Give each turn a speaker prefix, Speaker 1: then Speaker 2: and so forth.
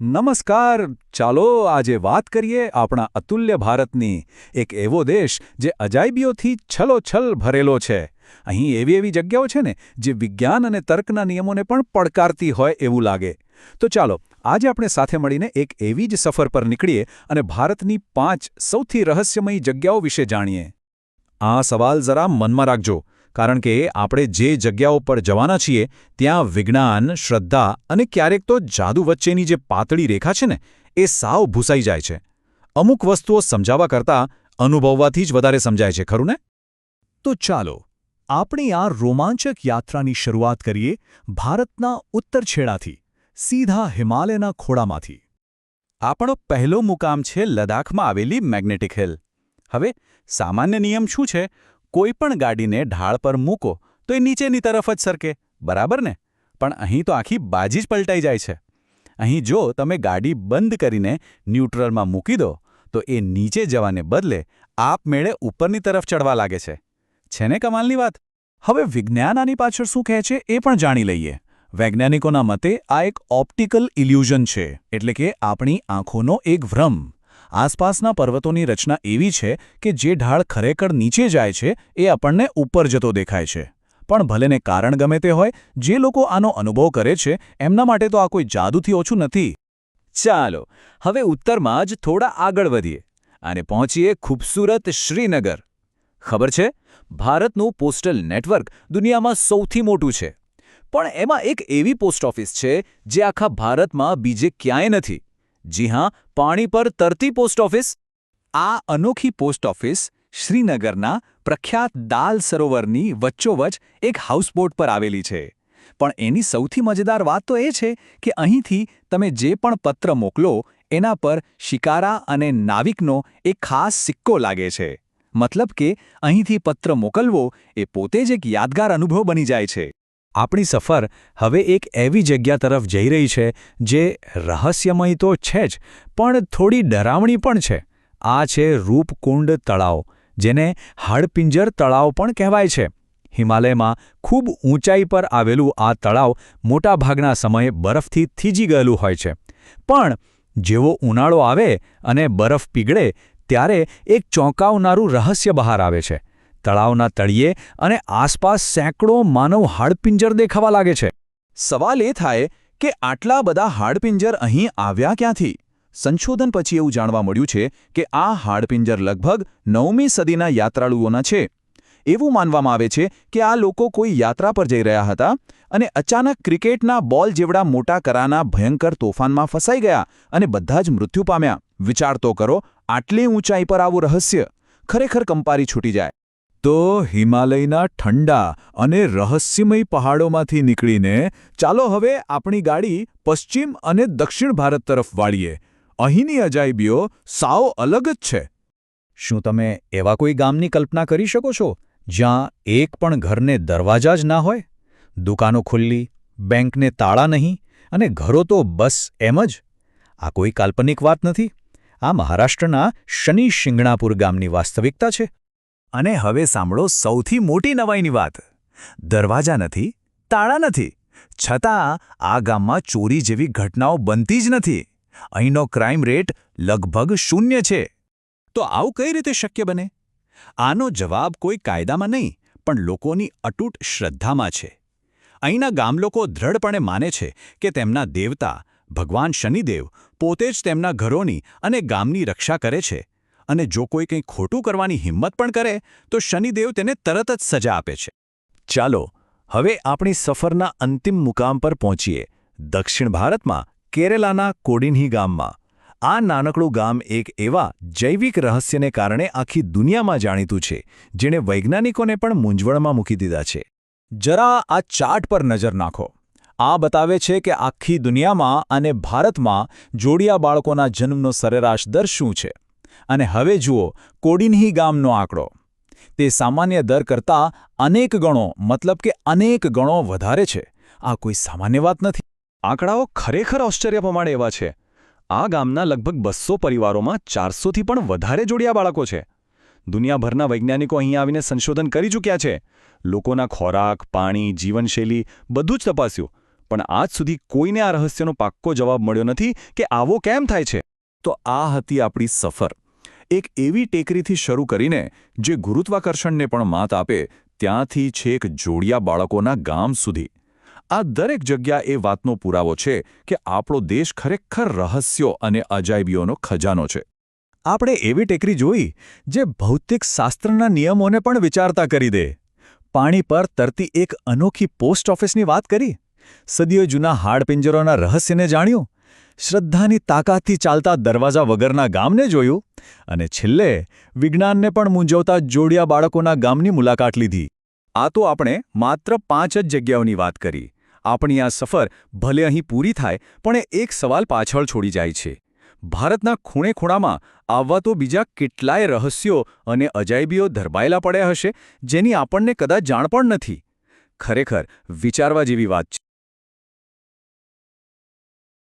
Speaker 1: નમસ્કાર, ચાલો આજે વાત કરીએ આપણા અતુલ્ય ભારતની, એક એવો દેશ જે અજાયબીઓથી છલોછલ ભરેલો છે. અહીં એવી એવી જગ્યાઓ છે ને, જે વિજ્ઞાન અને તર્કના નિયમોને પણ પડકારતી હોય એવું લાગે. તો ચાલો, આજે આપણે સાથે મળીને એક એવી જ સફર પર નીકળીએ અને ભારતની પાંચ સૌથી રહસ્યમયી જગ્યાઓ વિશે જાણીએ. આ સવાલ જરા મનમાં રાખજો. કારણ કે આપણે જે જગ્યાઓ પર જવાના છીએ, ત્યાં વિજ્ઞાન, શ્રદ્ધા અને ક્યારેક તો જાદુ વચ્ચેની જે પાતળી રેખા છે ને, એ સાવ ભૂસાઈ જાય છે. અમુક વસ્તુઓ સમજાવવા કરતાં અનુભવવાથી જ વધારે સમજાય છે, ખરું ને? તો ચાલો, આપણી આ રોમાંચક યાત્રાની શરૂઆત કરીએ ભારતના ઉત્તર છેડાથી, સીધા હિમાલયના ખોળામાંથી. આપણો પહેલો મુકામ છે લદ્દાખમાં આવેલી મેગ્નેટિક હિલ. હવે, સામાન્ય નિયમ શું છે? કોઈ પણ ગાડીને ઢાળ પર મૂકો, તો એ નીચેની તરફ જ સરકે. બરાબર ને? પણ અહીં તો આખી બાજી જ પલટાઈ જાય છે. અહીં જો તમે ગાડી બંધ કરીને ન્યુટ્રલમાં મૂકી દો, તો એ નીચે જવાને બદલે આપમેળે ઉપરની તરફ ચડવા લાગે છે. છે ને કમાલની વાત? હવે વિજ્ઞાન આની પાછળ શું કહે છે એ પણ જાણી લઈએ. વૈજ્ઞાનિકોના મતે આ એક ઓપ્ટિકલ ઇલ્યુઝન છે, એટલે કે આપણી આંખોનો એક ભ્રમ. આસપાસના પર્વતોની રચના એવી છે કે જે ઢાળ ખરેખર નીચે જાય છે, એ આપણને ઉપર જતો દેખાય છે. પણ ભલેને કારણ ગમે તે હોય, જે લોકો આનો અનુભવ કરે છે, એમના માટે તો આ કોઈ જાદુથી ઓછું નથી. ચાલો, હવે ઉત્તરમાં જ થોડા આગળ વધીએ અને પહોંચીએ ખૂબસૂરત શ્રીનગર. ખબર છે? ભારતનું પોસ્ટલ નેટવર્ક દુનિયામાં સૌથી મોટું છે. પણ એમાં એક એવી પોસ્ટ ઓફિસ છે, જે આખા ભારતમાં બીજે ક્યાંય નથી. જી હા, પાણી પર તરતી પોસ્ટ ઓફિસ? આ અનોખી પોસ્ટ ઓફિસ શ્રીનગરના પ્રખ્યાત દાલ સરોવરની વચ્ચોવચ એક હાઉસબોટ પર આવેલી છે. પણ એની સૌથી મજેદાર વાત તો એ છે કે અહીંથી તમે જે પણ પત્ર મોકલો, એના પર શિકારા અને નાવિકનો એક ખાસ સિક્કો લાગે છે. મતલબ કે અહીંથી પત્ર મોકલવો એ પોતે જ એક યાદગાર અનુભવ બની જાય છે. આપણી સફર હવે એક એવી જગ્યા તરફ જઈ રહી છે જે રહસ્યમય તો છે જ, પણ થોડી ડરાવણી પણ છે. આ છે રૂપકુંડ તળાવ, જેને હાડપિંજર તળાવ પણ કહેવાય છે. હિમાલયમાં ખૂબ ઊંચાઈ પર આવેલું આ તળાવ મોટાભાગના સમયે બરફથી થીજી ગયેલું હોય છે. પણ જેવો ઉનાળો આવે અને બરફ પીગળે, ત્યારે એક ચોંકાવનારું રહસ્ય બહાર આવે છે. તળાવના તળિયે અને આસપાસ સેંકડો માનવ હાડપિંજર દેખાવા લાગે છે. સવાલ એ થાય કે આટલા બધા હાડપિંજર અહીં આવ્યા ક્યાંથી? સંશોધન પછી એવું જાણવા મળ્યું છે કે આ હાડપિંજર લગભગ નવમી સદીના યાત્રાળુઓના છે. એવું માનવામાં આવે છે કે આ લોકો કોઈ યાત્રા પર જઈ રહ્યા હતા અને અચાનક ક્રિકેટના બોલ જેવડા મોટા કરાના ભયંકર તોફાનમાં ફસાઈ ગયા અને બધા જ મૃત્યુ પામ્યા. વિચાર તો કરો, આટલી ઊંચાઈ પર આવું રહસ્ય ખરેખર કંપારી છૂટી જાય. તો હિમાલયના ઠંડા અને રહસ્યમય પહાડોમાંથી નીકળીને, ચાલો હવે આપણી ગાડી પશ્ચિમ અને દક્ષિણ ભારત તરફ વાળીએ. અહીંની અજાયબીઓ સાવ અલગ જ છે. શું તમે એવા કોઈ ગામની કલ્પના કરી શકો છો, જ્યાં એક પણ ઘરને દરવાજા જ ના હોય? દુકાનો ખુલ્લી, બેંકને તાળા નહીં અને ઘરો તો બસ એમ જ? આ કોઈ કાલ્પનિક વાત નથી. આ મહારાષ્ટ્રના શનિ શિંગણાપુર ગામની વાસ્તવિકતા છે. અને હવે સાંભળો સૌથી મોટી નવાઈની વાત. દરવાજા નથી, તાળા નથી. છતાં આ ગામમાં ચોરી જેવી ઘટનાઓ બનતી જ નથી. અહીંનો ક્રાઇમ રેટ લગભગ શૂન્ય છે. તો આવું કઈ રીતે શક્ય બને? આનો જવાબ કોઈ કાયદામાં નહીં, પણ લોકોની અતૂટ શ્રદ્ધામાં છે. અહીંના ગામલોકો દ્રઢપણે માને છે કે તેમના દેવતા ભગવાન શનિદેવ પોતે જ તેમના ઘરોની અને ગામની રક્ષા કરે છે. અને જો કોઈ કંઈ ખોટું કરવાની હિંમત પણ કરે, તો શનિદેવ તેને તરત જ સજા આપે છે. ચાલો, હવે આપણી સફરના અંતિમ મુકામ પર પહોંચીએ. દક્ષિણ ભારતમાં, કેરેલાના કોડિન્હી ગામમાં. આ નાનકડું ગામ એક એવા જૈવિક રહસ્યને કારણે આખી દુનિયામાં જાણીતું છે, જેણે વૈજ્ઞાનિકોને પણ મૂંઝવણમાં મૂકી દીધા છે. જરા આ ચાર્ટ પર નજર નાખો. આ બતાવે છે કે આખી દુનિયામાં અને ભારતમાં જોડિયા બાળકોના જન્મનો સરેરાશ દર શું છે? અને હવે જુઓ, કોડિન્હી ગામનો આંકડો. તે સામાન્ય દર કરતાં અનેક ગણો, મતલબ કે અનેક ગણો વધારે છે. આ કોઈ સામાન્ય વાત નથી. આંકડાઓ ખરેખર આશ્ચર્ય પ્રમાણે એવા છે. આ ગામના લગભગ બસો પરિવારોમાં ચારસોથી પણ વધારે જોડિયા બાળકો છે. દુનિયાભરના વૈજ્ઞાનિકો અહીં આવીને સંશોધન કરી ચૂક્યા છે. લોકોના ખોરાક, પાણી, જીવનશૈલી બધું જ તપાસ્યું.
Speaker 2: પણ આજ સુધી કોઈને આ રહસ્યનો પાક્કો જવાબ મળ્યો નથી કે આવો કેમ થાય છે.
Speaker 1: તો આ હતી આપણી સફર. એક એવી ટેકરીથી શરૂ કરીને જે ગુરુત્વાકર્ષણને પણ માત આપે, ત્યાંથી છેક જોડિયા બાળકોના ગામ સુધી. આ દરેક જગ્યા એ વાતનો પુરાવો છે કે આપણો દેશ ખરેખર રહસ્યો અને અજાયબીઓનો ખજાનો છે. આપણે એવી ટેકરી જોઈ જે ભૌતિક શાસ્ત્રના નિયમોને પણ વિચારતા કરી દે. પાણી પર તરતી એક અનોખી પોસ્ટ ઓફિસની વાત કરી? સદીઓ જૂના હાડપિંજરોના રહસ્યને જાણ્યું? શ્રદ્ધાની તાકાતથી ચાલતા દરવાજા વગરના ગામને જોયું અને છેલ્લે વિજ્ઞાનને પણ મૂંઝવતા જોડિયા બાળકોના ગામની મુલાકાત લીધી. આ તો આપણે માત્ર પાંચ જ જગ્યાઓની વાત કરી. આપણી આ સફર ભલે અહીં પૂરી થાય, પણ એ એક સવાલ પાછળ છોડી જાય છે. ભારતના ખૂણે ખૂણામાં આવવા તો બીજા કેટલાય રહસ્યો અને અજાયબીઓ ધરબાયેલા પડ્યા હશે, જેની આપણને કદાચ જાણ પણ નથી. ખરેખર વિચારવા જેવી વાત છે.